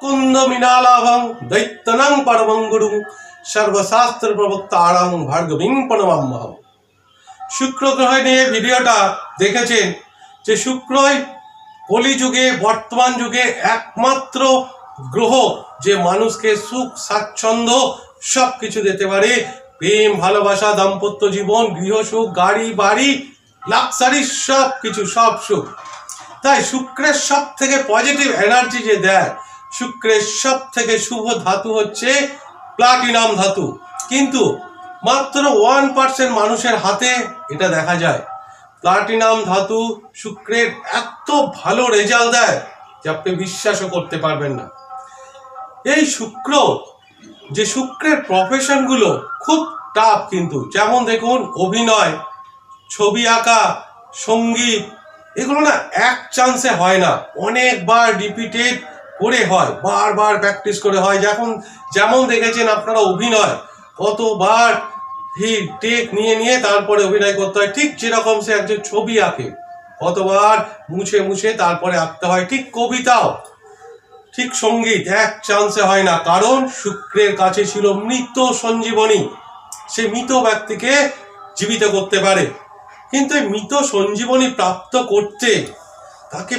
মুকুন্দ মৃণালাভং দৈত্যনাং পরমং গুরুং সর্বশাস্ত্র প্রবক্তারাং ভার্গবীং প্রণমাম্যহম শুক্র গ্রহ নিয়ে ভিডিওটা দেখেছেন যে শুক্রই কলিযুগে বর্তমান যুগে একমাত্র গ্রহ যে মানুষকে সুখ, স্বাচ্ছন্দ্য সব কিছু দিতে পারে। প্রেম, ভালোবাসা, দাম্পত্য জীবন গৃহসুখ গাড়ি, বাড়ি, লাক্সারি সব কিছু সব সুখ। তাই শুক্রের সব থেকে পজিটিভ এনার্জি যে দেয় শুক্রের সব থেকে শুভ ধাতু হচ্ছে প্লাটিনাম ধাতু। কিন্তু মাত্র ওয়ান পার্সেন্ট মানুষের হাতে এটা দেখা যায়। প্লাটিনাম ধাতু শুক্রের এত ভালো রেজাল্ট দেয় যে আপনি বিশ্বাসও করতে পারবেন না। এই শুক্র, যে শুক্রের প্রফেশনগুলো খুব টাফ কিন্তু, যেমন দেখুন অভিনয়, ছবি আঁকা, সংগীত, এগুলো না এক চান্সে হয় না। অনেকবার রিপিটেড করে হয়, বারবার প্র্যাকটিস করে হয়। যখন যেমন দেখেছেন আপনারা অভিনয়, কতবার হি টেক নিয়ে নিয়ে তারপরে অভিনয় করতে হয়, ঠিক যেরকম সে একজন ছবি আঁকে, কতবার মুছে মুছে তারপরে আঁকতে হয়, ঠিক কবিতাও, ঠিক সংগীত, এক চান্সে হয় না। কারণ শুক্রের কাছে ছিল মৃত সঞ্জীবনী, সে মৃত ব্যক্তিকে জীবিত করতে পারে। কিন্তু এই মৃত সঞ্জীবনী প্রাপ্ত করতে তাকে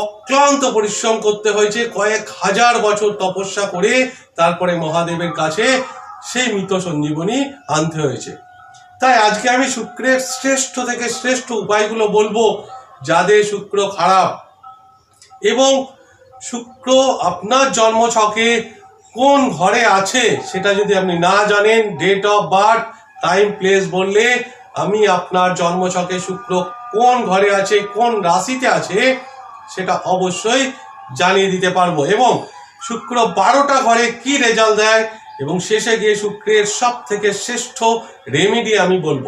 অক্লান্ত পরিশ্রম করতে হয়েছে, কয়েক হাজার বছর তপস্যা করে তারপরে মহাদেবের কাছে সেই মৃত সঞ্জীবনী আনতে হয়েছে। তাই আজকে আমি শুক্রের শ্রেষ্ঠ থেকে শ্রেষ্ঠ উপায়গুলো বলব, যাদের শুক্র খারাপ। এবং শুক্র আপনার জন্মছকে কোন ঘরে আছে সেটা যদি আপনি না জানেন date of birth time place বললে আমি আপনার জন্মছকে শুক্র কোন ঘরে আছে, কোন রাশিতে আছে সেটা অবশ্যই জানিয়ে দিতে পারব। এবং শুক্র বারোটা ঘরে কি রেজাল্ট দেয়? এবং শেষে গিয়ে শুক্রের সব থেকে শ্রেষ্ঠ রেমেডি আমি বলব।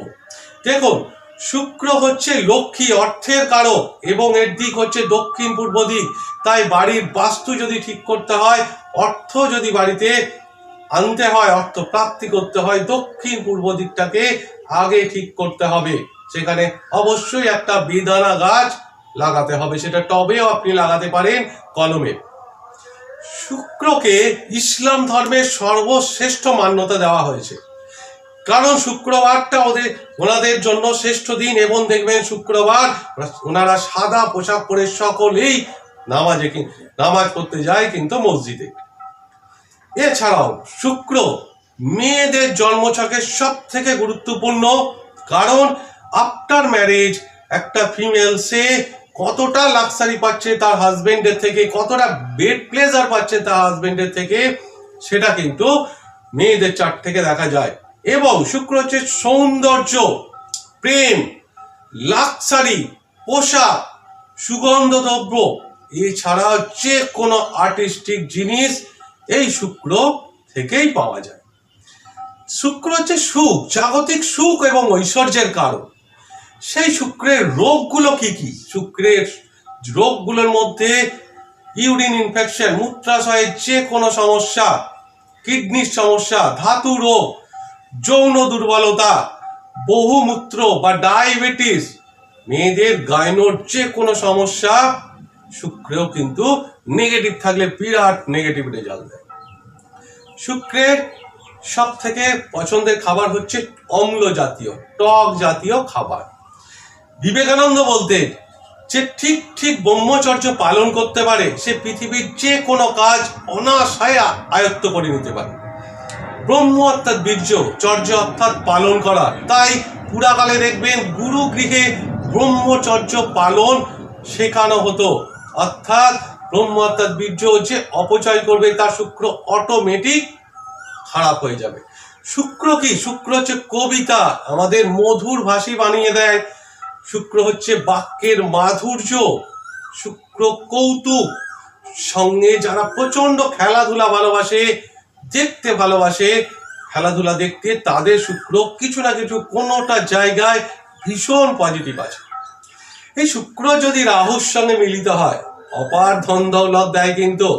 দেখুন, শুক্র হচ্ছে লক্ষ্মী অর্থের কারক এবং এর দিক হচ্ছে দক্ষিণ পূর্ব দিক। তাই বাড়ির বাস্তু যদি ঠিক করতে হয়, অর্থ যদি বাড়িতে আনতে হয়, অর্থ প্রাপ্তি করতে হয়, দক্ষিণ পূর্ব দিকটাকে আগে ঠিক করতে হবে। সেখানে অবশ্যই একটা বেদানা গাছ লাগাতে হবে, সেটা টবেও আপনি লাগাতে পারেন কলমে। শুক্রকে ইসলাম ধর্মের সর্বশ্রেষ্ঠ মান্যতা দেওয়া হয়েছে। কারণ শুক্রবারটা ওদের, ওনাদের জন্য শ্রেষ্ঠ দিন, এবং দেখবেন শুক্রবার ওনারা সাদা পোশাক পরে সকলেই নামাজে নামাজ পড়তে যায় কিন্তু মসজিদে। এছাড়াও শুক্র মেয়েদের জন্মছকের সব থেকে গুরুত্বপূর্ণ, কারণ আফটার ম্যারেজ একটা ফিমেল সে কতটা লাক্সারি পাচ্ছে তার হাজবেন্ডের থেকে, কতটা বেড প্লেজার পাচ্ছে তার হাজবেন্ডের থেকে, সেটা কিন্তু মেয়েদের চার্ট থেকে দেখা যায়। এবং শুক্র হচ্ছে সৌন্দর্য, প্রেম লাক্সারি পোশাক সুগন্ধ দ্রব্য এছাড়াও যে কোনো আর্টিস্টিক জিনিস এই শুক্র থেকেই পাওয়া যায়। শুক্র হচ্ছে সুখ, জাগতিক সুখ এবং ঐশ্বর্যের কারণ। সেই শুক্রের রোগগুলো কি কি? শুক্রের রোগগুলোর মধ্যে ইউরিন ইনফেকশন, মূত্রাশয়ের যে কোনো সমস্যা, কিডনির সমস্যা, ধাতু রোগ, যৌন দুর্বলতা বহুমূত্র বা ডায়াবেটিস, মেয়েদের গায়নোর যে কোনো সমস্যা, শুক্রেও কিন্তু নেগেটিভ থাকলে বিরাট নেগেটিভ রেজাল্ট দেয়। শুক্রের সব থেকে পছন্দের খাবার হচ্ছে অম্ল জাতীয় টক জাতীয় খাবার। বিবেকানন্দ বলতেন যে ঠিক ঠিক ব্রহ্মচর্য পালন করতে পারে, সে পৃথিবীর যে কোনো কাজ অনাশায় আয়ত্ত করে নিতে পারে। ব্রহ্ম অর্থাৎ বীর্য, চর্য অর্থাৎ পালন করা। তাই পুরাকালে দেখবেন গুরু গৃহে ব্রহ্মচর্য পালন শেখানো হতো। অর্থাৎ ব্রহ্ম অর্থাৎ বীর্য যে অপচয় করবে তার শুক্র অটোমেটিক খারাপ হয়ে যাবে। শুক্র কি? শুক্র হচ্ছে কবিতা। আমাদের মধুর ভাষী বানিয়ে দেয়। শুক্র হচ্ছে বাক্যের মাধুর্য, শুক্র কৌতুক। সঙ্গে যারা প্রচণ্ড খেলাধুলা ভালোবাসে, দেখতে ভালোবাসে, খেলাধুলা দেখতে তাদের শুক্র কিছু না কিছু কোনোটা জায়গায় ভীষণ পজিটিভ আছে। এই শুক্র যদি রাহুর সঙ্গে মিলিত হয়, অপার ধন দৌলত দেয় কিন্তু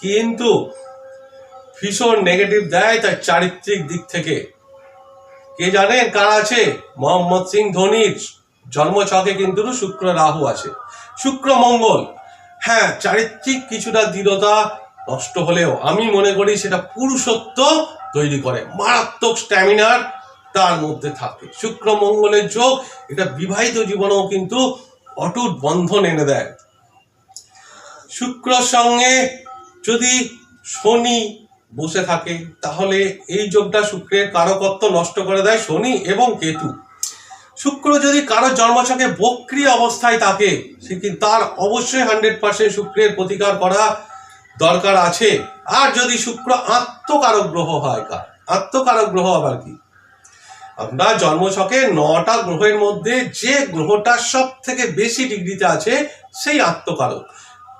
কিন্তু ভীষণ নেগেটিভ দেয় তার চারিত্রিক দিক থেকে। কে জানেন কার আছে? মোহাম্মদ সিং ধোনির। জন্মছকে কিন্তু শুক্র রাহু আছে। শুক্র মঙ্গল। হ্যাঁ চারিত্রিক কিছুটা দৃঢ়তা নষ্ট হলেও আমি মনে করি সেটা পুরুষত্ব তৈরি করে। মারাত্মক স্ট্যামিনার তার মধ্যে থাকে। শুক্র মঙ্গলের যোগ এটা বিবাহিত জীবনেও কিন্তু অটুট বন্ধন এনে দেয়। শুক্রর সঙ্গে যদি শনি বসে থাকে, তাহলে এই যোগটা শুক্রের কারকত্ব নষ্ট করে দেয় শনি এবং কেতু। শুক্র যদি কারও জন্মছকে বক্রি অবস্থায় থাকে, সে তার অবশ্যই হান্ড্রেড পার্সেন্ট শুক্রের প্রতিকার করা দরকার আছে? আর যদি শুক্র আত্মকারক গ্রহ হয় কার? আত্মকারক গ্রহ আবার কি? আমরা জন্মছকে নটা গ্রহের মধ্যে যে গ্রহটা সব থেকে বেশি ডিগ্রিতে আছে, সেই আত্মকারক।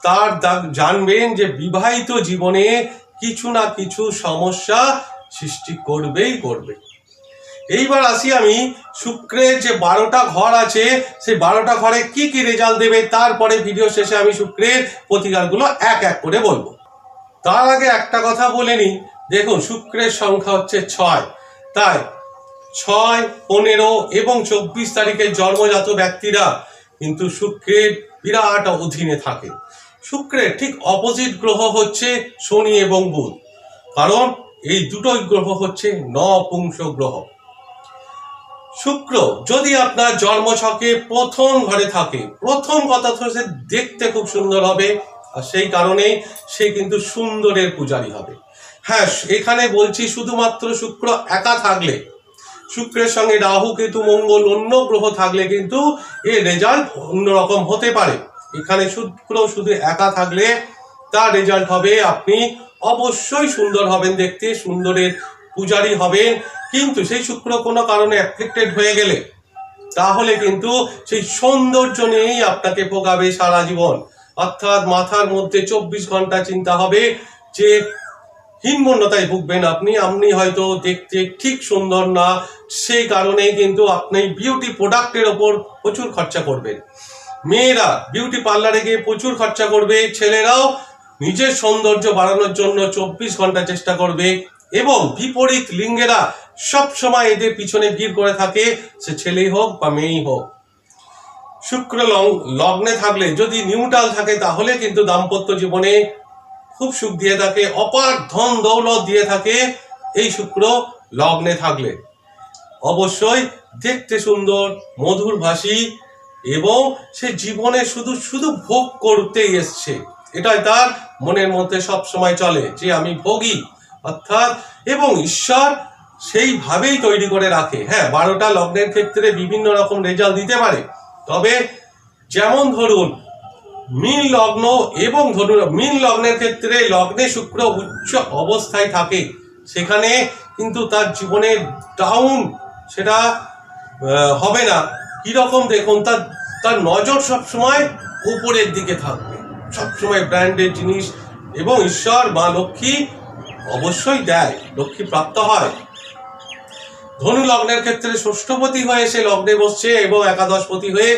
তার জানবেন যে বিবাহিত জীবনে কিছু না কিছু সমস্যা সৃষ্টি করবেই করবে। এইবার আসি আমি শুক্রের যে বারোটা ঘর আছে, সেই বারোটা ঘরে কি কি রেজাল্ট দেবে, তারপরে ভিডিও শেষে আমি শুক্রের প্রতিকারগুলো এক এক করে বলব। তার আগে একটা কথা বলে নিই। দেখুন, শুক্রের সংখ্যা হচ্ছে ছয়। তাই ছয়, পনেরো এবং চব্বিশ তারিখের জন্মজাত ব্যক্তিরা কিন্তু শুক্রের বিরাট অধীনে থাকে। শুক্রের ঠিক অপোজিট গ্রহ হচ্ছে শনি এবং বুধ। কারণ এই দুটোই গ্রহ হচ্ছে নপুংস গ্রহ। শুক্র, যদি আপনার জন্মছকে প্রথম ঘরে থাকে, প্রথম কথা সে দেখতে খুব সুন্দর হবে, আর সেই কারণেই সে কিন্তু সুন্দরের পূজারী হবে। হ্যাঁ এখানে বলছি শুধুমাত্র শুক্র একা থাকলে, শুক্রের সঙ্গে রাহু, কেতু, মঙ্গল, অন্য গ্রহ থাকলে কিন্তু এর রেজাল্ট অন্যরকম হতে পারে। এখানে শুক্র শুধু একা থাকলে তার রেজাল্ট হবে আপনি অবশ্যই সুন্দর হবেন দেখতে, সুন্দরের পূজারী হবেন। কিন্তু সেই শুক্র কোনো কারণে অ্যাফ্লিক্টেড হয়ে গেলে, তাহলে কিন্তু সেই সৌন্দর্য নিয়েই আপনাকে ভোগাবে সারা জীবন। অর্থাৎ মাথার মধ্যে চব্বিশ ঘণ্টা চিন্তা হবে যে, হীনমন্যতায় ভুগবেন আপনি আপনি হয়তো দেখতে ঠিক সুন্দর না, সেই কারণেই কিন্তু আপনি বিউটি প্রোডাক্টের ওপর প্রচুর খরচা করবেন। মেয়েরা বিউটি পার্লারে গিয়ে প্রচুর খরচা করবে, ছেলেরাও নিজের সৌন্দর্য বাড়ানোর জন্য চব্বিশ ঘণ্টা চেষ্টা করবে এবং বিপরীত লিঙ্গেরা সব সময় এদের পিছনে ভিড় করে থাকে, সে ছেলেই হোক বা মেয়েই হোক। শুক্র লগ্নে থাকলে যদি নিউট্রাল থাকে, তাহলে কিন্তু দাম্পত্য জীবনে খুব সুখ দিয়ে থাকে, অপার ধন দৌলত দিয়ে থাকে এই শুক্র লগ্নে থাকলে। অবশ্যই দেখতে সুন্দর, মধুর ভাষী এবং সে জীবনে শুধু শুধু ভোগ করতেই এসছে। এটাই তার মনের মধ্যে সব সময় চলে যে আমি ভোগী, অর্থাৎ, এবং ঈশ্বর সেইভাবেই তৈরি করে রাখে। হ্যাঁ বারোটা লগ্নের ক্ষেত্রে বিভিন্ন রকম রেজাল্ট দিতে পারে। তবে যেমন ধরুন, মীন লগ্ন এবং ধরুন, মীন লগ্নের ক্ষেত্রে লগ্নে শুক্র উচ্চ অবস্থায় থাকে। সেখানে কিন্তু তার জীবনের ডাউন সেটা হবে না। কীরকম দেখুন, তার তার নজর সবসময় উপরের দিকে থাকবে। সবসময় ব্র্যান্ডেড জিনিস এবং ঈশ্বর মা লক্ষ্মী অবশ্যই দেয়। লক্ষ্মী প্রাপ্ত হয়। ধনু লগ্নের ক্ষেত্রে ষষ্ঠপতি হয়ে সে লগ্নে বসছে এবং একাদশপতি হয়ে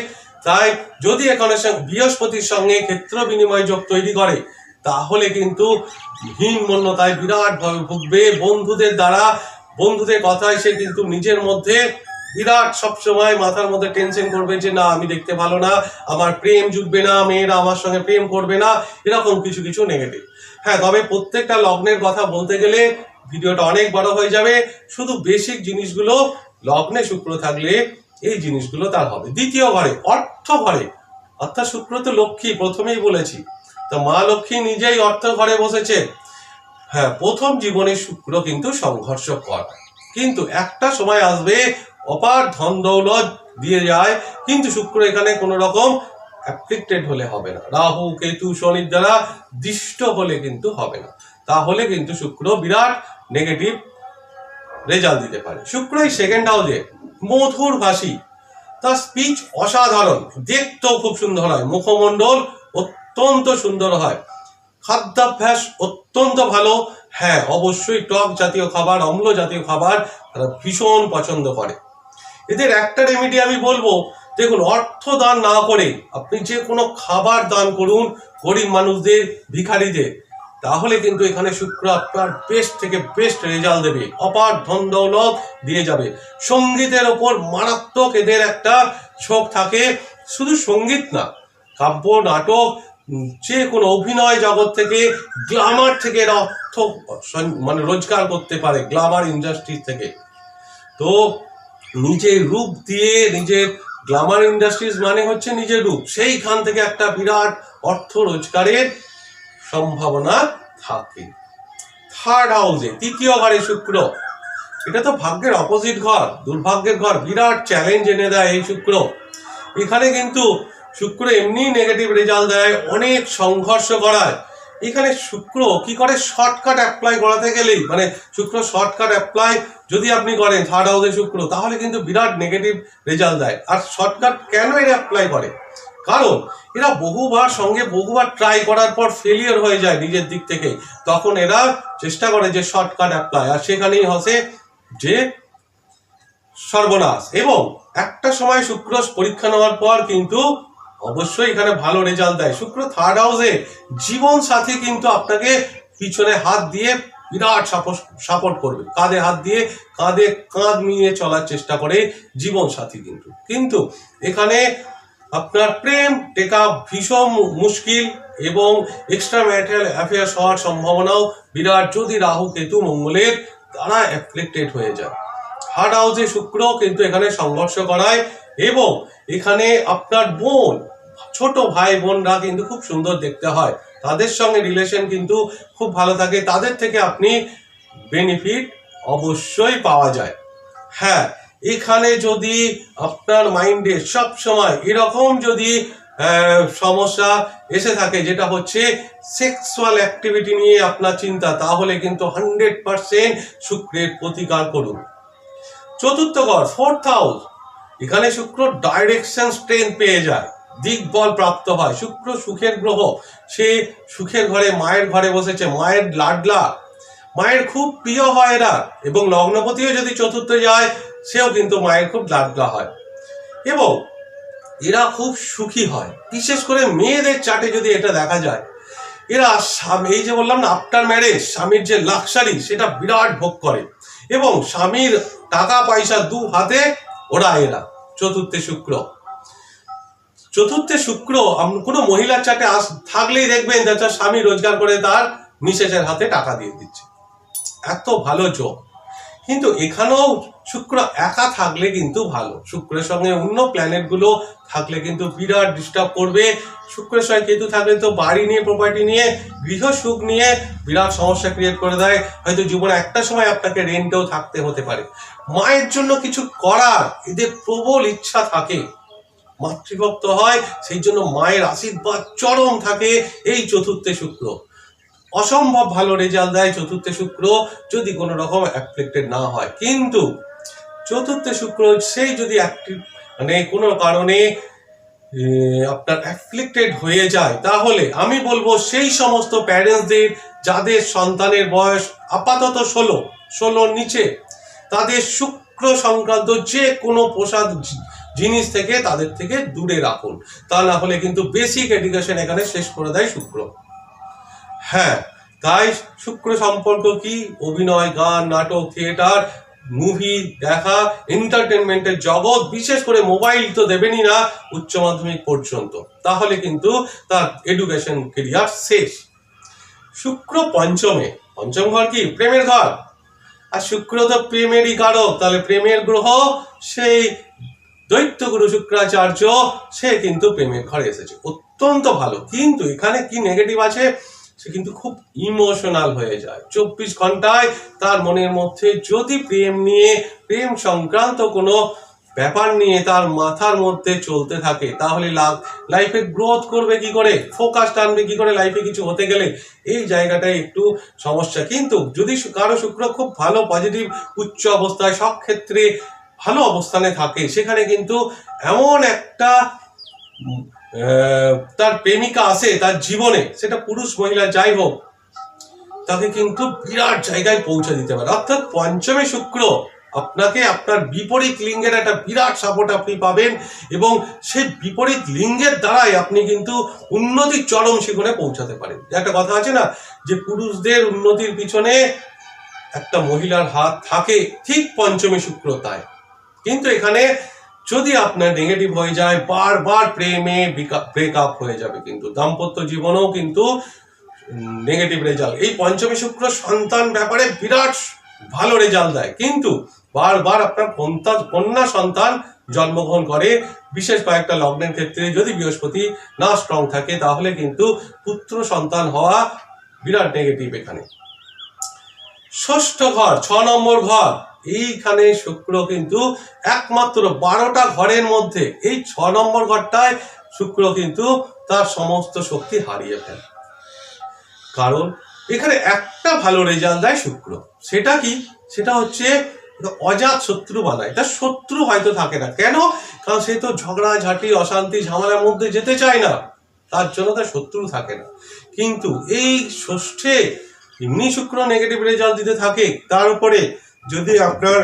তাই যদি এখানে সে বৃহস্পতির সঙ্গে ক্ষেত্র বিনিময় যোগ তৈরি করে, তাহলে কিন্তু হীন মন্যতায় বিরাট ভাবে ভুগবে। বন্ধুদের দ্বারা, বন্ধুদের কথায় সে কিন্তু নিজের মধ্যে বিরাট সবসময় মাথার মধ্যে টেনশন করবে যে, না, আমি দেখতে ভালো না, আমার প্রেম জুটবে না, মেয়েরা আমার সঙ্গে প্রেম করবে না। এরকম কিছু কিছু নেগেটিভ হ্যাঁ তবে প্রত্যেকটা লগ্নের কথা বলতে গেলে ভিডিওটা অনেক বড় হয়ে যাবে। শুধু বেসিক জিনিসগুলো, লগ্নে শুক্র থাকলে এই জিনিসগুলো তার হবে। দ্বিতীয় ঘরে, অর্থ ঘরে। অর্থাৎ শুক্র তো লক্ষ্মী, প্রথমেই বলেছি। তো মা লক্ষ্মী নিজেই অর্থ ঘরে বসেছে। হ্যাঁ প্রথম জীবনে শুক্র কিন্তু সংঘর্ষ কর। কিন্তু একটা সময় আসবে, অপার ধন দৌলত দিয়ে যায়। কিন্তু শুক্র এখানে কোনো রকম অ্যাফ্লিক্টেড হলে হবে না। রাহু, কেতু, শনির দ্বারা দিষ্ট হলে কিন্তু হবে না। তাহলে কিন্তু শুক্র বিরাট নেগেটিভ রেজাল্ট দিতে পারে। শুক্রই সেকেন্ড হাউসে মধুর ভাষী তার স্পিচ অসাধারণ। দেখতেও খুব সুন্দর হয়। মুখমণ্ডল অত্যন্ত সুন্দর হয়। খাদ্যাভ্যাস অত্যন্ত ভালো। হ্যাঁ অবশ্যই টক জাতীয় খাবার, অম্ল জাতীয় খাবার তারা ভীষণ পছন্দ করে। এদের একটা রেমেডি আমি বলব, দেখুন, অর্থ দান না করে আপনি যে কোনো খাবার দান করুন গরিব মানুষদের, ভিখারিদের। তাহলে কিন্তু এখানে শুক্র আপনার বেস্ট থেকে বেস্ট রেজাল্ট দেবে। অপার ধন দৌলত দিয়ে যাবে। সঙ্গীতের ওপর মারাত্মক এদের একটা শোক থাকে। শুধু সংগীত না, কাব্য, নাটক যে কোনো অভিনয় জগৎ থেকে গ্লামার থেকে এরা অর্থ মানে রোজগার করতে পারে গ্লামার ইন্ডাস্ট্রি থেকে। তো নিজের রূপ দিয়ে নিজের গ্লামার ইন্ডাস্ট্রিজ মানে হচ্ছে নিজের রূপ। সেইখান থেকে একটা বিরাট অর্থ রোজগারের সম্ভাবনা থাকে। থার্ড হাউসে তৃতীয় ঘরে শুক্র। এটা তো ভাগ্যের অপোজিট ঘর, দুর্ভাগ্যের ঘর, বিরাট চ্যালেঞ্জ এনে দেয় এই শুক্র। এখানে কিন্তু শুক্র এমনি নেগেটিভ রেজাল্ট দেয়, অনেক সংঘর্ষ করায় এখানে শুক্র কি করে শর্টকাট অ্যাপ্লাই করাতে গেলেই মানে শুক্র শর্টকাট অ্যাপ্লাই যদি আপনি করেন থার্ড হাউসে শুক্র, তাহলে কিন্তু বিরাট নেগেটিভ রেজাল্ট দেয়। আর শর্টকাট কেন এরা অ্যাপ্লাই করে? কারণ এরা বহুবার সঙ্গে বহুবার ট্রাই করার পর ফেলিয়ার হয়ে যায় নিজের দিক থেকে। তখন এরা চেষ্টা করে যে শর্টকাট অ্যাপ্লাই আর সেখানেই হসে যে সর্বনাশ। এবং একটা সময় শুক্র পরীক্ষা নেওয়ার পর কিন্তু অবশ্যই এখানে ভালো রেজাল্ট দেয়। শুক্র থার্ড হাউসে জীবন সাথী কিন্তু আপনাকে পিছনে হাত দিয়ে বিরাট সাপোর্ট করবে। কাঁধে হাত দিয়ে, কাঁধে কাঁধ নিয়ে চলার চেষ্টা করে জীবন সাথী কিন্তু। কিন্তু এখানে আপনার প্রেম টেকা ভীষণ মুশকিল এবং এক্সট্রা ম্যারিটাল অ্যাফেয়ার্স হওয়ার সম্ভাবনাও বিরাট। যদি রাহু কেতু মঙ্গলের দ্বারা অ্যাফ্লেক্টেড হয়ে যায়। হার্ড হাউসে শুক্র কিন্তু এখানে সংঘর্ষ করায় এবং এখানে আপনার বোন, ছোট ভাই বোনরা কিন্তু খুব সুন্দর দেখতে হয়। তাদের সঙ্গে রিলেশন কিন্তু খুব ভালো থাকে। তাদের থেকে আপনি বেনিফিট অবশ্যই পাওয়া যায়। হ্যাঁ এখানে যদি আপনার মাইন্ডে সব সময় এরকম যদি সমস্যা এসে থাকে, যেটা হচ্ছে সেক্সুয়াল অ্যাক্টিভিটি নিয়ে আপনার চিন্তা, তাহলে কিন্তু হান্ড্রেড পার্সেন্ট শুক্রের প্রতিকার করুন। চতুর্থ ঘর ফোর্থ হাউস এখানে শুক্র ডাইরেকশন স্ট্রেন পেয়ে যায় দিকবল প্রাপ্ত হয়। শুক্র সুখের গ্রহ, সে সুখের ঘরে, মায়ের ঘরে বসেছে, মায়ের লাডলা। মায়ের খুব প্রিয় হয় এরা, এবং লগ্নপতিও যদি চতুর্থ যায় সেও কিন্তু মায়ের খুব লাডলা হয়। এবং এরা খুব সুখী হয়। বিশেষ করে মেয়েদের চাটে যদি এটা দেখা যায়, এরা এই যে বললাম না আফটার ম্যারেজ স্বামীর যে লাক্সারি সেটা বিরাট ভোগ করে। এবং স্বামীর টাকা পয়সা দু হাতে ওরা এরা, চতুর্থে শুক্র। চতুর্থে শুক্র কোনো মহিলার চাটে আস, থাকলেই দেখবেন যে স্বামী রোজগার করে তার মিসেসের হাতে টাকা দিয়ে দিচ্ছে। এত ভালো যোগ কিন্তু এখানেও শুক্র একা থাকলে কিন্তু ভালো। শুক্রের সঙ্গে অন্য প্ল্যানেটগুলো থাকলে কিন্তু বিরাট ডিস্টার্ব করবে। শুক্রের সঙ্গে কেতু থাকলে তো বাড়ি নিয়ে প্রপার্টি নিয়ে, গৃহ সুখ নিয়ে বিরাট সমস্যা ক্রিয়েট করে দেয়। হয়তো জীবনে একটা সময় আপনাকে রেন্টেও থাকতে হতে পারে। মায়ের জন্য কিছু করার এদের প্রবল ইচ্ছা থাকে। মাতৃভক্ত হয়, সেই জন্য মায়ের আশীর্বাদ চরম থাকে। এই চতুর্থে শুক্র। অসম্ভব ভালো রেজাল্ট দেয় চতুর্থে শুক্র যদি কোনো রকম অ্যাফ্লেক্টেড না হয়। কিন্তু চতুর্থে শুক্র সেই যদি মানে কোনো কারণে আপনার অ্যাফ্লিক্টেড হয়ে যায়, তাহলে আমি বলব সেই সমস্ত প্যারেন্টসদের যাদের সন্তানের বয়স আপাতত ষোলো, ষোলোর নিচে, তাদের শুক্র সংক্রান্ত যে কোনো প্রসাদ জিনিস থেকে তাদের থেকে দূরে রাখুন। তা না হলে কিন্তু বেসিক এডুকেশন এখানে শেষ করে দেয় শুক্র। হ্যাঁ তাই শুক্র সম্পর্ক কি? অভিনয়, গান, নাটক, থিয়েটার, মুভি, দেখা, এন্টারটেনমেন্টের জগৎ, বিশেষ করে মোবাইল তো দেবেনই না উচ্চ মাধ্যমিক পর্যন্ত। তাহলে কিন্তু তার এডুকেশন কেরিয়ার শেষ। শুক্র পঞ্চমে। পঞ্চম ঘর কি? প্রেমের ঘর। আর শুক্র তো প্রেমেরই কারক, তাহলে প্রেমের গ্রহ, সেই দৈত্যগুরু শুক্রাচার্য, সে কিন্তু প্রেমের ঘরে এসেছে। অত্যন্ত ভালো। কিন্তু এখানে কি নেগেটিভ আছে? সে কিন্তু খুব ইমোশনাল হয়ে যায়। চব্বিশ ঘন্টায় তার মনের মধ্যে যদি প্রেম নিয়ে, প্রেম সংক্রান্ত কোনো ব্যাপার নিয়ে তার মাথার মধ্যে চলতে থাকে, তাহলে লাইফে গ্রোথ করবে কি করে? ফোকাস টানবে কি করে লাইফে কিছু হতে গেলে? এই জায়গাটায় একটু সমস্যা। কিন্তু যদি কারও শুক্র খুব ভালো পজিটিভ উচ্চ অবস্থায়, সব ক্ষেত্রে ভালো অবস্থানে থাকে, সেখানে কিন্তু এমন একটা তার প্রেমিকা আসে, তার জীবনে, সেটা পুরুষ, মহিলা, যাই হোক, তাকে কিন্তু বিরাট জায়গায় পৌঁছে দিতে পারে। অর্থাৎ পঞ্চমে শুক্র আপনাকে আপনার বিপরীত লিঙ্গের একটা বিরাট সাপোর্ট আপনি পাবেন এবং সেই বিপরীত লিঙ্গের দ্বারাই আপনি কিন্তু উন্নতির চরম শিখরে পৌঁছাতে পারেন। একটা কথা আছে না, যে পুরুষদের উন্নতির পিছনে একটা মহিলার হাত থাকে, ঠিক পঞ্চমী শুক্র তাই। কিন্তু এখানে যদি আপনার নেগেটিভ হয়ে যায়, বারবার প্রেমে ব্রেকআপ হয়ে যাবে কিন্তু। দাম্পত্য জীবনেও কিন্তু নেগেটিভ রেজাল্ট এই পঞ্চমী শুক্র সন্তান ব্যাপারে বিরাট ভালো রেজাল্ট দেয়। কিন্তু বারবার আপনার কন্যা কন্যা সন্তান জন্মগ্রহণ করে, বিশেষ কয়েকটা লগ্নের ক্ষেত্রে যদি বৃহস্পতি না স্ট্রং থাকে, তাহলে কিন্তু পুত্র সন্তান হওয়া বিরাট নেগেটিভ এখানে। ষষ্ঠ ঘর, ছ নম্বর ঘর। এইখানে শুক্র কিন্তু একমাত্র বারোটা ঘরের মধ্যে, এই ছ নম্বর ঘরটায় শুক্র কিন্তু তার সমস্ত শক্তি হারিয়ে ফেলে। কারণ এখানে একটা ভালো রেজাল্ট দেয় শুক্র। সেটা কি? সেটা হচ্ছে অজাত শত্রু বানায়। তার শত্রু হয়তো থাকে না। কেন? কারণ সে তো ঝগড়া ঝাঁটি অশান্তি, ঝামেলার মধ্যে যেতে চায় না। তার জন্য তার শত্রু থাকে না। কিন্তু এই ষষ্ঠে, এমনি শুক্র নেগেটিভ রেজাল্ট দিতে থাকে, তার উপরে যদি আপনার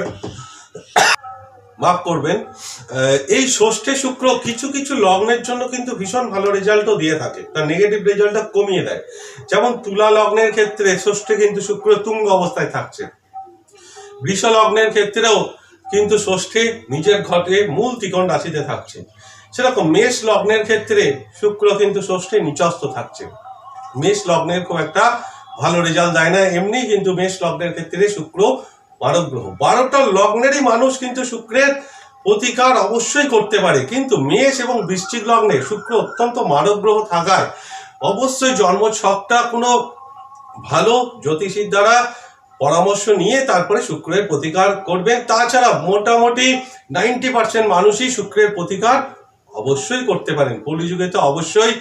মাফ করবেন এই ষষ্ঠে শুক্র কিছু কিছু লগ্নের জন্য কিন্তু ভীষণ ভালো রেজাল্টও দিয়ে থাকে। তার নেগেটিভ রেজাল্টটা কমিয়ে দেয়। যেমন তুলা লগ্নের ক্ষেত্রে ষষ্ঠে কিন্তু শুক্র তুঙ্গ অবস্থায় থাকছে। বৃষ লগ্নের ক্ষেত্রেও কিন্তু ষষ্ঠে নিজের ঘটে মূল ত্রিকোণ রাশিতে থাকছে। সেরকম মেষ লগ্নের ক্ষেত্রে শুক্র কিন্তু ষষ্ঠে নিচস্ত থাকছে। মেষ লগ্নের খুব একটা ভালো রেজাল্ট দেয় না। এমনি কিন্তু মেষ লগ্নের ক্ষেত্রে শুক্র মারক গ্রহ বারোটা লগ্নেরই মানুষ কিন্তু শুক্রের প্রতিকার অবশ্যই করতে পারে। কিন্তু মেষ এবং বৃশ্চিক লগ্নে শুক্র অত্যন্ত মারক গ্রহ থাকায় অবশ্যই জন্ম ছকটা কোনো ভালো জ্যোতিষীর দ্বারা পরামর্শ নিয়ে তারপরে শুক্রের প্রতিকার করবেন। তাছাড়া মোটামুটি নাইনটি পার্সেন্ট মানুষই শুক্রের প্রতিকার অবশ্যই করতে পারেন। কলিযুগে তো অবশ্যই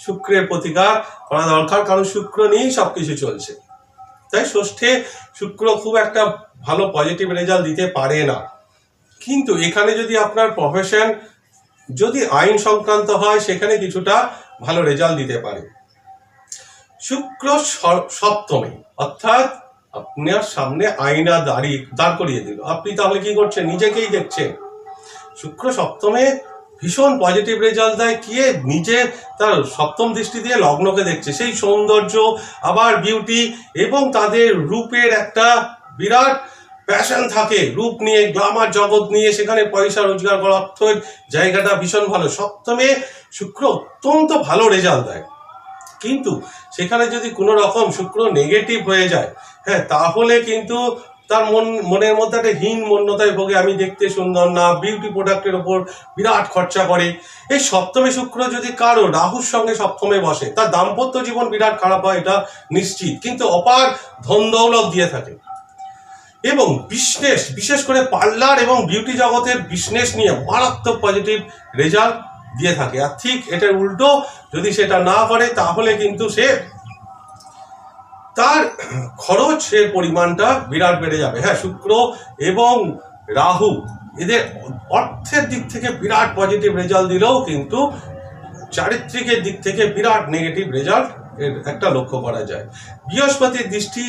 শুক্রের প্রতিকার করা দরকার, কারণ শুক্র নিয়েই সব কিছু চলছে। তাই ষষ্ঠে শুক্র খুব একটা ভালো পজিটিভ রেজাল্ট দিতে পারে না। কিন্তু এখানে যদি আপনার প্রফেশন যদি আইন সংক্রান্ত হয়, সেখানে কিছুটা ভালো রেজাল্ট দিতে পারে। শুক্র সপ্তমে, অর্থাৎ আপনার সামনে আয়না দাঁড়িয়ে, দাঁড় করিয়ে দিল। আপনি তাহলে কি করছেন? নিজেকেই দেখছেন। শুক্র সপ্তমে ভীষণ পজিটিভ রেজাল্ট দেয় কে নিজে তার সপ্তম দৃষ্টি দিয়ে লগ্নকে দেখছে। সেই সৌন্দর্য, আবার বিউটি এবং তাদের রূপের একটা বিরাট প্যাশন থাকে। রূপ নিয়ে গ্লামার জগৎ নিয়ে, সেখানে পয়সা, রোজগার করা, অর্থের জায়গাটা ভীষণ ভালো। সপ্তমে শুক্র অত্যন্ত ভালো রেজাল্ট দেয়। কিন্তু সেখানে যদি কোনো রকম শুক্র নেগেটিভ হয়ে যায় হ্যাঁ তাহলে কিন্তু তার মন, মনের মধ্যে একটা হীন মন্যতায় ভোগে, আমি দেখতে সুন্দর না বিউটি প্রোডাক্টের ওপর বিরাট খরচা করে। এই সপ্তমী শুক্র যদি কারও রাহুর সঙ্গে সপ্তমে বসে, তার দাম্পত্য জীবন বিরাট খারাপ হয়, এটা নিশ্চিত। কিন্তু অপার ধন দৌলত দিয়ে থাকে। এবং বিজনেস বিশেষ করে পার্লার এবং বিউটি জগতের বিজনেস নিয়ে মারাত্মক পজিটিভ রেজাল্ট দিয়ে থাকে। আর ঠিক এটার উল্টো যদি সেটা না করে, তাহলে কিন্তু সে তার খরচের পরিমাণটা বিরাট বেড়ে যাবে। হ্যাঁ শুক্র এবং রাহু এদের অর্থের দিক থেকে বিরাট পজিটিভ রেজাল্ট দিলেও কিন্তু চারিত্রিকের দিক থেকে বিরাট নেগেটিভ রেজাল্ট এর একটা লক্ষ্য করা যায়। বৃহস্পতির দৃষ্টি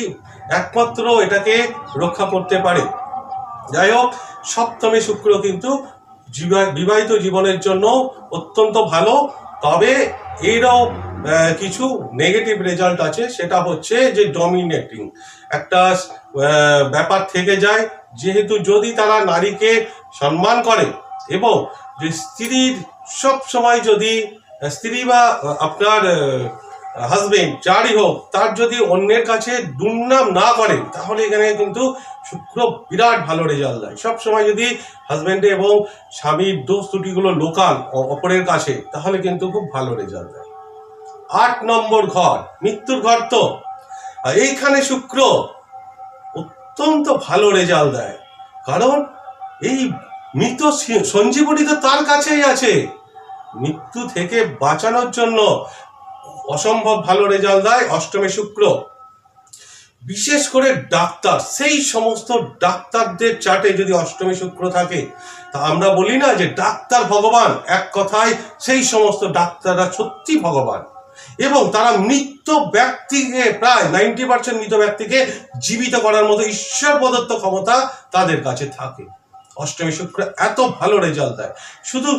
একমাত্র এটাকে রক্ষা করতে পারে। যাই হোক, সপ্তমে শুক্র কিন্তু বিবাহিত জীবনের জন্য অত্যন্ত ভালো। তবে এরাও কিছু নেগেটিভ রেজাল্ট আছে, সেটা হচ্ছে যে ডমিনেটিং একটা ব্যাপার থেকে যায়। যেহেতু যদি তারা নারীকে সম্মান করে এবং যে স্ত্রীর সব সময় যদি, স্ত্রী বা আপনার হাজবেন্ড যারই হোক, তার যদি অন্যের কাছে দুর্নাম না করে, তাহলে এখানে কিন্তু শুক্র বিরাট ভালো রেজাল্ট দেয়। সবসময় যদি হাজবেন্ডে এবং স্বামীর দোষ ত্রুটিগুলো লোকাল অপরের কাছে, তাহলে কিন্তু খুব ভালো রেজাল্ট দেয়। আট নম্বর ঘর, মৃত্যুর ঘর তো। এইখানে শুক্র অত্যন্ত ভালো রেজাল্ট দেয়। কারণ এই মৃত সঞ্জীবনী তো তার কাছেই আছে। মৃত্যু থেকে বাঁচানোর জন্য অসম্ভব ভালো রেজাল্ট দেয় অষ্টমে শুক্র। বিশেষ করে ডাক্তার, সেই সমস্ত ডাক্তারদের চার্টে যদি অষ্টমী শুক্র থাকে, তা আমরা বলি না যে ডাক্তার ভগবান, এক কথায় সেই সমস্ত ডাক্তাররা সত্যি ভগবান। এবং তারা মৃত ব্যক্তিকে, প্রায় নাইনটি পার্সেন্ট মৃত ব্যক্তিকে জীবিত করার মতো ঈশ্বর প্রদত্ত ক্ষমতা তাদের কাছে থাকে। অষ্টমী শুক্র এত ভালো রেজাল্ট দেয়। শুধু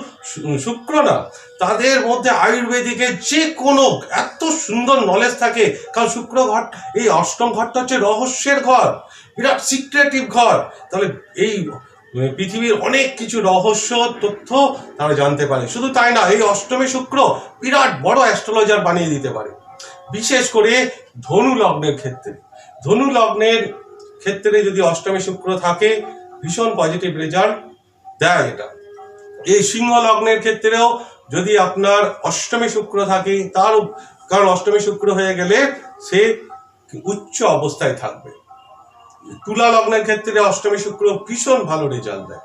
শুক্র না, তাদের মধ্যে আয়ুর্বেদিকের যে কোনো এত সুন্দর নলেজ থাকে। কারণ শুক্র ঘর এই অষ্টম ঘরটা হচ্ছে রহস্যের ঘর, বিরাট সিক্রেটিভ ঘর। তাহলে এই পৃথিবীর অনেক কিছু রহস্য, তথ্য তারা জানতে পারে। শুধু তাই না, এই অষ্টমী শুক্র বিরাট বড় অ্যাস্ট্রোলজার বানিয়ে দিতে পারে। বিশেষ করে ধনু লগ্নের ক্ষেত্রে। ধনু লগ্নের ক্ষেত্রে যদি অষ্টমী শুক্র থাকে ভীষণ পজিটিভ রেজাল্ট দেয় এটা এই সিংহ লগ্নের ক্ষেত্রেও যদি আপনার অষ্টমী শুক্র থাকে, তার কারণ অষ্টমী শুক্র হয়ে গেলে সে উচ্চ অবস্থায় থাকবে। তুলা লগ্নের ক্ষেত্রে অষ্টমী শুক্র ভীষণ ভালো রেজাল্ট দেয়।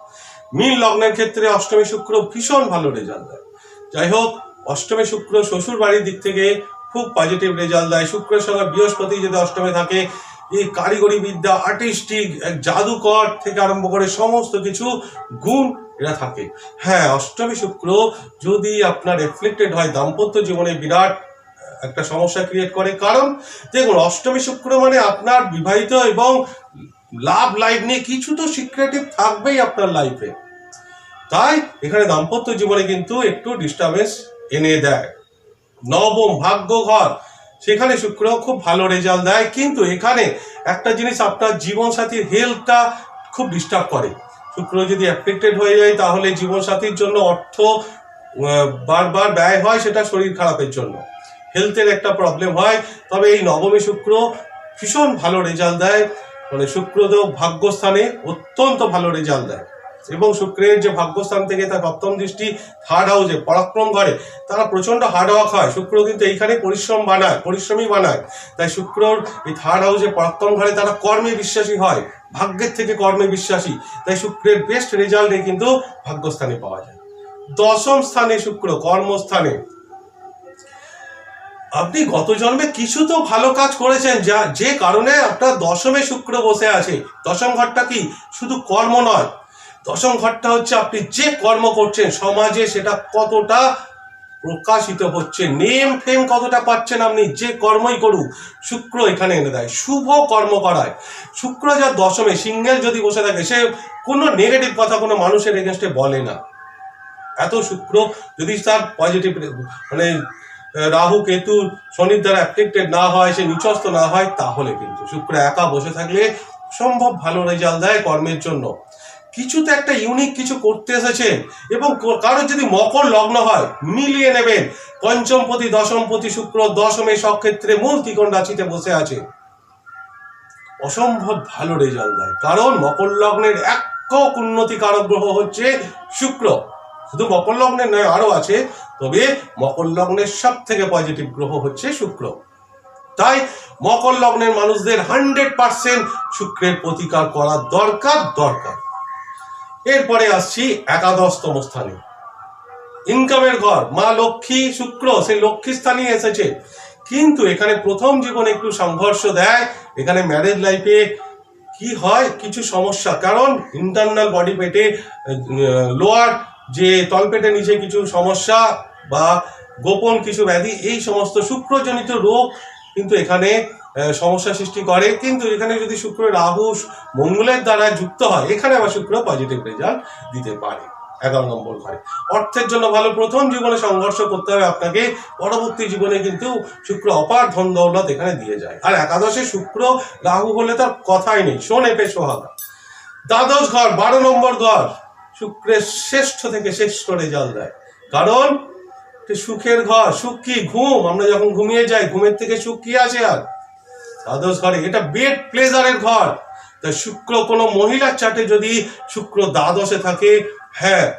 মীন লগ্নের ক্ষেত্রে অষ্টমী শুক্র ভীষণ ভালো রেজাল্ট দেয়। যাই হোক, অষ্টমী শুক্র শ্বশুর বাড়ির দিক থেকে খুব পজিটিভ রেজাল্ট দেয়। শুক্রের সঙ্গে বৃহস্পতি যদি অষ্টমে থাকে এই কারিগরি বিদ্যা আর্টিস্টিক জাদুকর থেকে আরম্ভ করে সমস্ত কিছু গুণ এরা থাকে। হ্যাঁ অষ্টমী শুক্র যদি আপনার রিফ্লেক্টেড হয়, দাম্পত্য জীবনে বিরাট একটা সমস্যা ক্রিয়েট করে। কারণ দেখুন, অষ্টমী শুক্র মানে আপনার বিবাহিত এবং লাভ লাইফ নিয়ে কিছু তো সিক্রেটিভ থাকবেই আপনার লাইফে তাই এখানে দাম্পত্য জীবনে কিন্তু একটু ডিস্টারবেন্স এনে দেয়। নবম ভাগ্য ঘর সেখানে শুক্র খুব ভালো রেজাল্ট দেয়। কিন্তু এখানে একটা জিনিস আপনার জীবনসাথীর হেলথটা খুব ডিস্টার্ব করে। শুক্র যদি অ্যাফেক্টেড হয়ে যায়, তাহলে জীবনসাথীর জন্য অর্থ বারবার ব্যয় হয় সেটা শরীর খারাপের জন্য। হেলথের একটা প্রবলেম হয়। তবে এই নবমী শুক্র ভীষণ ভালো রেজাল্ট দেয়। মানে শুক্রদেব ভাগ্যস্থানে অত্যন্ত ভালো রেজাল্ট দেয়। এবং শুক্রের যে ভাগ্যস্থান থেকে তার সপ্তম দৃষ্টি থার্ড হাউসে পরাক্রম করে তারা প্রচণ্ড হার্ড ওয়ার্ক হয়। শুক্র কিন্তু এইখানে পরিশ্রম বানায় পরিশ্রমী বানায়। তাই শুক্রর এই থার্ড হাউসে পরাক্রম ঘরে তারা কর্মে বিশ্বাসী হয়, ভাগ্যের থেকে কর্মে বিশ্বাসী। তাই শুক্রের বেস্ট রেজাল্টে কিন্তু ভাগ্যস্থানে পাওয়া যায়। দশম স্থানে শুক্র, কর্মস্থানে। আপনি গত জন্মে কিছু তো ভালো কাজ করেছেন, যা, যে কারণে আপনার দশমে শুক্র বসে আছে। দশম ঘরটা কি? শুধু কর্ম নয় দশম ঘরটা হচ্ছে আপনি যে কর্ম করছেন, সমাজে সেটা কতটা প্রকাশিত হচ্ছে নেম ফেম কতটা পাচ্ছেন আপনি, যে কর্মই করুক, শুক্র এখানে এনে দেয়, শুভ কর্ম করায়। শুক্র যা দশমে, সিঙ্গেল যদি বসে থাকে, সে কোনো নেগেটিভ কথা কোনো মানুষের এগেনস্টে বলে না। এত শুক্র, যদি তার পজিটিভ মানে রাহু, কেতু, শনির দ্বারা অ্যাফেক্টেড না হয়, সে নিচস্ত না হয়, তাহলে কিন্তু শুক্র একা বসে থাকলে সম্ভব ভালো রেজাল্ট দেয় কর্মের জন্য। কিছু তো একটা ইউনিক কিছু করতে এসেছেন এবং কারোর যদি মকর লগ্ন হয়, মিলিয়ে নেবেন। পঞ্চমপতি, দশমপতি, শুক্র, দশমে সক্ষেত্রে মূল ত্রিকোণ রাশিতে বসে আছে। অসম্ভব ভালো রেজাল্ট দেয়। কারণ মকর লগ্নের একক উন্নতি কারক গ্রহ হচ্ছে শুক্র। শুধু মকর লগ্নের নয় আরও আছে। তবে মকর লগ্নের সব থেকে পজিটিভ গ্রহ হচ্ছে শুক্র। তাই মকর লগ্নের মানুষদের হান্ড্রেড পার্সেন্ট শুক্রের প্রতিকার করা দরকার দরকার। এরপরে আসছি একাদশতম স্থানে। ইনকামের ঘর, মা লক্ষ্মী, শুক্র সেই লক্ষ্মী স্থানে এসেছে। কিন্তু এখানে প্রথম জীবনে একটু সংঘর্ষ দেয়, এখানে ম্যারেজ লাইফে কি হয়, কিছু সমস্যা। কারণ ইন্টারনাল বডি পেটে লোয়ার যে তলপেটে নিচে কিছু সমস্যা বা গোপন কিছু ব্যাধি, এই সমস্ত শুক্রজনিত রোগ কিন্তু এখানে সমস্যা সৃষ্টি করে। কিন্তু এখানে যদি শুক্র, রাহু, মঙ্গলের দ্বারা যুক্ত হয়, এখানে আবার শুক্র পজিটিভ রেজাল্ট দিতে পারে। এগারো নম্বর ঘরে। অর্থের জন্য ভালো। প্রথম জীবনে সংঘর্ষ করতে হবে আপনাকে। পরবর্তী জীবনে কিন্তু শুক্র অপার ধন দৌলত এখানে দিয়ে যায়। আর একাদশে শুক্র, রাহু হলে তার কথাই নেই। শোনে পে সোহাগা। দ্বাদশ ঘর, বারো নম্বর ঘর। শুক্রের শ্রেষ্ঠ থেকে শ্রেষ্ঠ রেজাল্ট দেয়। কারণ সুখের ঘর, সুখ কি? ঘুম। আমরা যখন ঘুমিয়ে যাই, ঘুমের থেকে সুখ কি আছে আর? দ্বাদশ ঘরে। এটা বেড প্লেজারের ঘর। তা শুক্র কোনো মহিলার চাটে যদি শুক্র দ্বাদশে থাকে হ্যাঁ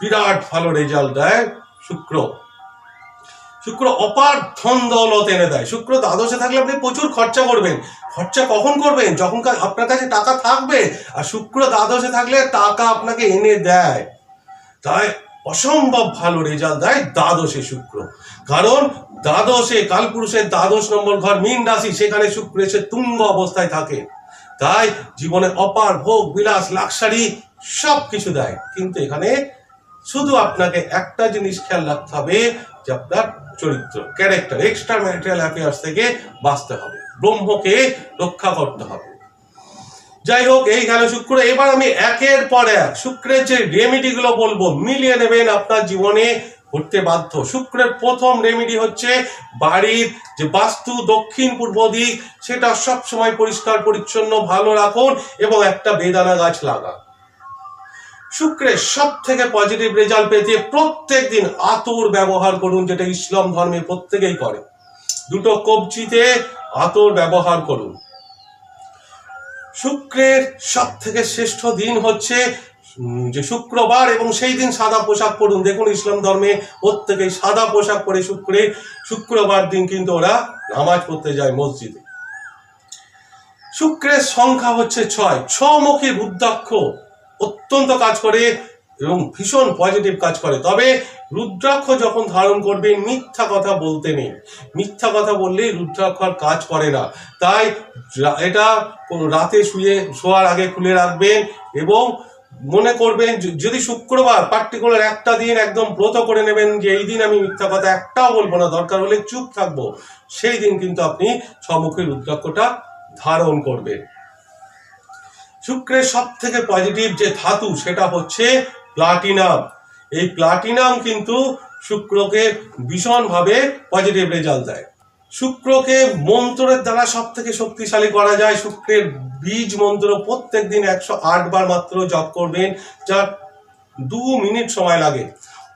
বিরাট ভালো রেজাল্ট দেয় শুক্র। শুক্র অপার ধন দৌলত এনে দেয়। শুক্র দ্বাদশে থাকলে আপনি প্রচুর খরচা করবেন। খরচা কখন করবেন? যখন আপনার কাছে টাকা থাকবে, আর শুক্র দ্বাদশে থাকলে টাকা আপনাকে এনে দেয়। তাই অসম্ভব ভালো রেজাল্ট দেয় দ্বাদশে শুক্র। কারণ দ্বাদশে, কালপুরুষের দ্বাদশ নম্বর ঘর মীন রাশি, সেখানে শুক্র এসে তুঙ্গ অবস্থায় থাকে। তাই জীবনে অপার, ভোগ, বিলাস, লাক্সারি সব কিছু দেয়। কিন্তু এখানে শুধু আপনাকে একটা জিনিস খেয়াল রাখতে হবে, যে আপনার চরিত্র ক্যারেক্টার এক্সট্রা ম্যাটেরিয়াল অ্যাফেয়ার্স থেকে বাঁচতে হবে। ব্রহ্মকে রক্ষা করতে হবে। যাই হোক, এই গেল শুক্র। এবার আমি একের পর এক শুক্রের যে রেমিডি গুলো বলব, মিলিয়ে নেবেন আপনার জীবনে ঘটতে বাধ্য। শুক্রের প্রথম রেমিডি হচ্ছে বাড়ির যে বাস্তু দক্ষিণ পূর্ব দিক, সেটা সব সময় পরিষ্কার, পরিচ্ছন্ন, ভালো রাখুন এবং একটা বেদানা গাছ লাগান। শুক্রের সব থেকে পজিটিভ রেজাল্ট পেতে প্রত্যেক দিন আতর ব্যবহার করুন, যেটা ইসলাম ধর্মে প্রত্যেকেই করে। দুটো কবজিতে আতর ব্যবহার করুন। শুক্রের সব থেকে শ্রেষ্ঠ দিন হচ্ছে যে শুক্রবার এবং সেই দিন সাদা পোশাক পরুন। দেখুন, ইসলাম ধর্মে প্রত্যেকেই সাদা পোশাক পরে শুক্রে, শুক্রবার দিন কিন্তু ওরা নামাজ পড়তে যায় মসজিদে। শুক্রের সংখ্যা হচ্ছে ছয়। ছমুখী বুদ্ধাক্ষ অত্যন্ত কাজ করে এবং ভীষণ পজিটিভ কাজ করে। তবে রুদ্রাক্ষ যখন ধারণ করবেন মিথ্যা কথা বলতে নেই। মিথ্যা কথা বললে রুদ্রাক্ষ আর কাজ করে না। তাই এটা রাতে শুয়ে শোয়ার আগে খুলে রাখবেন এবং মনে করবেন যদি শুক্রবার পার্টিকুলার একটা দিন একদম ব্রত করে নেবেন যে এই দিন আমি মিথ্যা কথা একটাও বলব না, দরকার হলে চুপ থাকব, সেই দিন কিন্তু আপনি সম্মুখে রুদ্রাক্ষটা ধারণ করবেন। শুক্রের সব থেকে পজিটিভ যে ধাতু, সেটা হচ্ছে প্লাটিনাম এই প্লাটিনাম কিন্তু শুক্রকে ভীষণভাবে পজিটিভ রেজাল্ট দেয়। শুক্রকে মন্ত্রের দ্বারা সব থেকে শক্তিশালী করা যায়। শুক্রের বীজ মন্ত্র প্রত্যেক দিন একশো আট বার মাত্র জপ করবেন যা দু মিনিট সময় লাগে।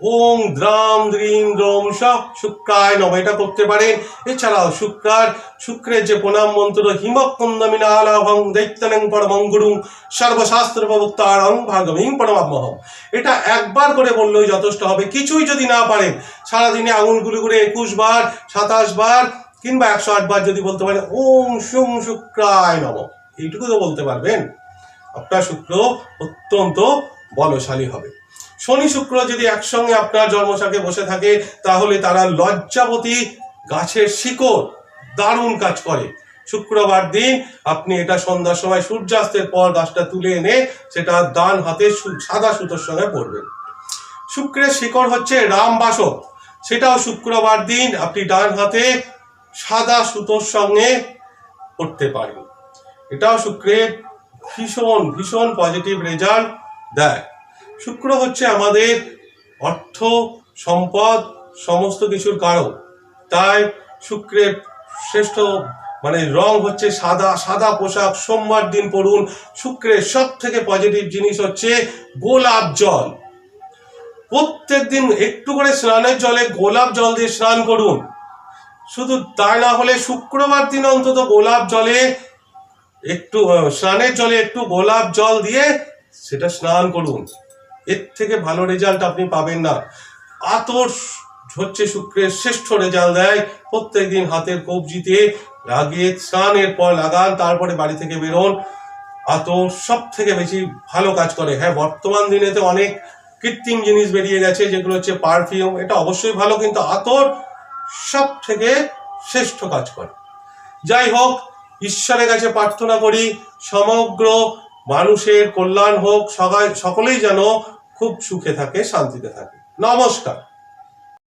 ওং দ্রাম দ্রিম দ্রোম সব শুক্রায় নব এটা করতে পারেন। এছাড়াও শুক্রার শুক্রের যে প্রণাম মন্ত্র হিমকুন্দমিনা আলাভং দৈত্যনং পরমং গুরুং সর্বশাস্ত্র প্রবক্তারং ভাগমিং পরমাত্মহম। এটা একবার করে বললেই যথেষ্ট হবে। কিছুই যদি না পারেন সারাদিনে আঙুলগুলি করে একুশ বার, সাতাশ বার কিংবা একশো আট বার যদি বলতে পারেন, ওম সুং শুক্রায় নম। এইটুকু তো বলতে পারবেন। আপনার শুক্র অত্যন্ত বলশালী হবে। শনি শুক্র যদি একসঙ্গে আপনার জন্মসাকে বসে থাকে, তাহলে তারা লজ্জাবতী গাছের শিকড় দারুণ কাজ করে। শুক্রবার দিন আপনি এটা সন্ধ্যার সময় সূর্যাস্তের পর গাছটা তুলে এনে সেটা ডান হাতে সাদা সুতোর সঙ্গে পড়বেন শুক্রের শিকড় হচ্ছে রামবাসক। সেটাও শুক্রবার দিন আপনি ডান হাতে সাদা সুতোর সঙ্গে পড়তে পারেন। এটাও শুক্রের ভীষণ ভীষণ পজিটিভ রেজাল্ট দেয়। শুক্র হচ্ছে আমাদের অর্থ, সম্পদ, সমস্ত কিছুর কারণ তাই শুক্রের শ্রেষ্ঠ মানে রং হচ্ছে সাদা সাদা পোশাক, সোমবার দিন পড়ুন। শুক্রের সব থেকে পজিটিভ জিনিস হচ্ছে গোলাপ জল। প্রত্যেক দিন একটু করে স্নানের জলে গোলাপ জল দিয়ে স্নান করুন। শুধু তাই না হলে শুক্রবার দিন অন্তত গোলাপ জলে একটু স্নানের জলে একটু গোলাপ জল দিয়ে সেটা স্নান করুন। এর থেকে ভালো রেজাল্ট আপনি পাবেন না। আতর হচ্ছে শুক্রের শ্রেষ্ঠ রেজাল্ট দেয়। প্রত্যেক দিন হাতের কবজিতে লাগিয়ে স্নানের পর লাগান, তারপরে বাড়ি থেকে বেরোন। আতর সব থেকে বেশি ভালো কাজ করে। হ্যাঁ বর্তমান দিনেতে অনেক কৃত্রিম জিনিস বেরিয়ে গেছে, যেগুলো হচ্ছে পারফিউম এটা অবশ্যই ভালো, কিন্তু আতর সব থেকে শ্রেষ্ঠ কাজ করে। যাই হোক, ঈশ্বরের কাছে প্রার্থনা করি, সমগ্র মানুষের কল্যাণ হোক সবাই সকলেই যেন খুব সুখে থাকে শান্তিতে থাকে। নমস্কার।